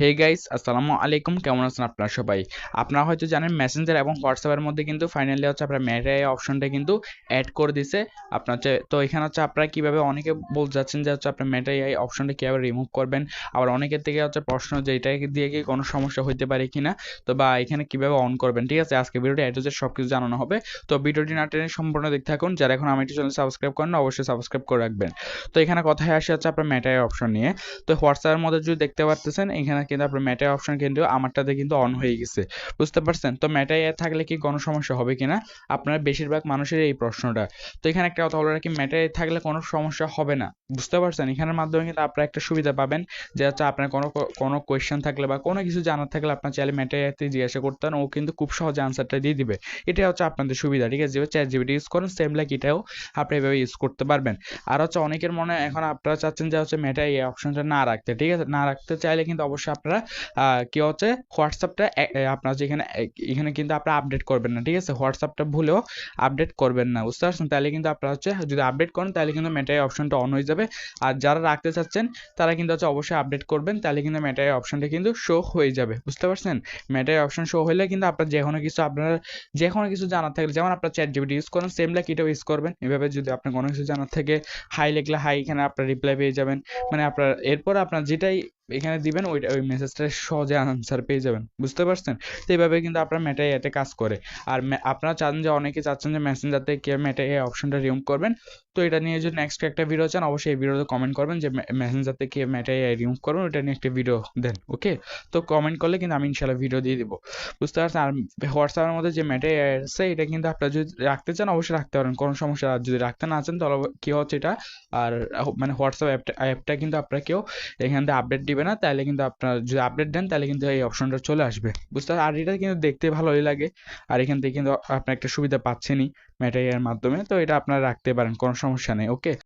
Hey guys আসসালামু আলাইকুম। কেমন আছেন আপনারা সবাই? আপনারা হয়তো জানেন মেসেঞ্জার এবং হোয়াটসঅ্যাপের মধ্যে কিন্তু ফাইনালি হচ্ছে আপনার মেটা অপশনটা কিন্তু অ্যাড করে দিছে। আপনার হচ্ছে, তো এখানে হচ্ছে আপনারা কীভাবে অনেকে বল যাচ্ছেন যে হচ্ছে আপনার মেটা এই অপশনটা কীভাবে রিমুভ করবেন? আবার অনেকের থেকে হচ্ছে প্রশ্ন যে এটা দিয়ে কি কোনো সমস্যা হইতে পারে কি না তো বা এখানে কীভাবে অন করবেন? ঠিক আছে, আজকে ভিডিওটি অ্যাড হচ্ছে সব কিছু জানানো হবে। তো ভিডিওটি না টেনে সম্পূর্ণ দেখতে থাকুন। যারা এখন আমি একটু চ্যানেল সাবস্ক্রাইব করেন অবশ্যই সাবস্ক্রাইব করে রাখবেন। তো এখানে কথায় আসে হচ্ছে আপনার মেটা অপশন নিয়ে। তো হোয়াটসঅ্যাপের মধ্যে যদি দেখতে পারতেছেন, এখানে কিন্তু আপনার মেটা অপশন কিন্তু আমারটাতে কিন্তু অন হয়ে গেছে। বুঝতে পারছেন? তো মেটাই থাকলে কি কোনো সমস্যা হবে কিনা? আপনার বেশিরভাগ মানুষের এই প্রশ্নটা। তো এখানে একটা কথা বলে রাখি মেটাই থাকলে কোনো সমস্যা হবে না। বুঝতে পারছেন? এখানের মাধ্যমে কিন্তু আপনারা একটা সুবিধা পাবেন যে হচ্ছে আপনার কোনো কোনো কোয়েশ্চেন থাকলে বা কোনো কিছু জানার থাকলে আপনার চাইলে মেটাইতে জিজ্ঞাসা করতেন ও কিন্তু খুব সহজে আনসারটা দিয়ে দিবে। এটা হচ্ছে আপনাদের সুবিধা, ঠিক আছে? চ্যাট জিবিটি ইউজ করেন সেম লাইক এটাও আপনি এভাবে ইউজ করতে পারবেন। আর হচ্ছে অনেকের মনে এখন আপনারা চাচ্ছেন যে হচ্ছে মেটাই এই অপশনটা না রাখতে, ঠিক আছে? না রাখতে চাইলে কিন্তু অবশ্যই আপনারা কি হচ্ছে? হোয়াটসঅ্যাপটা আপনার যেখানে এখানে কিন্তু আপনারা আপডেট করবেন না, ঠিক আছে? হোয়াটসঅ্যাপটা ভুলেও আপডেট করবেন না, বুঝতে পারছেন? তাহলে কিন্তু আপনারা হচ্ছে, যদি আপডেট করেন, তাহলে কিন্তু মেটাই অপশনটা অন হয়ে যাবে। আর যারা রাখতে চাচ্ছেন, তারা কিন্তু হচ্ছে অবশ্যই আপডেট করবেন, তাহলে কিন্তু মেটাই অপশনটা কিন্তু শো হয়ে যাবে, বুঝতে পারছেন? মেটাই অপশন শো হলে কিন্তু আপনার যে কোনো কিছু আপনার যে কোনো কিছু জানার থাকলে, যেমন আপনার চ্যাট জিবিটি ইউজ করেন সেম লাইক এটাও ইউজ করবেন। এভাবে যদি আপনার কোনো কিছু জানার থাকে হাই লিখলে হাই এখানে আপনার রিপ্লাই পেয়ে যাবেন। মানে আপনার, এরপর আপনার যেটাই এখানে দিবেন ওইটা ওই মেসেজটা সহজে আনসার পেয়ে যাবেন। বুঝতে পারছেন? তো এইভাবে কিন্তু আপনার মেটা এতে কাজ করে। আর আপনারা চান যে, অনেকে চাচ্ছেন যে মেসেঞ্জারতে কে মেটা এই অপশনটা রিমুভ করবেন। তো এটা নিয়ে যদি নেক্সট একটা ভিডিও চান, অবশ্যই এই ভিডিওতে কমেন্ট করবেন যে মেসেঞ্জারতে কে মেটাই রিমুভ করবেন ওটা নিয়ে একটা ভিডিও দেন ওকে তো কমেন্ট করলে কিন্তু আমি ইনশাল্লাহ ভিডিও দিয়ে দিব। বুঝতে পারছেন? আর হোয়াটসঅ্যাপের মধ্যে যে মেটাই আছে, এটা কিন্তু আপনারা যদি রাখতে চান, অবশ্যই রাখতে পারেন। কোনো সমস্যা আর যদি রাখতে না চান, তাহলে কী হচ্ছে এটা? আর মানে হোয়াটসঅ্যাপ অ্যাপটা অ্যাপটা কিন্তু আপনারা কেউ এখান থেকে আপডেট দিবে না, তাহলে কিন্তু আপনার যদি আপডেট দেন, তাহলে কিন্তু এই অপশনটা চলে আসবে। বুঝতে পারছেন? আর এটা কিন্তু দেখতে ভালোই লাগে। আর এখান থেকে কিন্তু আপনার একটা সুবিধা পাচ্ছেনই মেটাইয়ের মাধ্যমে। তো এটা আপনারা রাখতে পারেন। কোনো সমস্যা নেই ওকে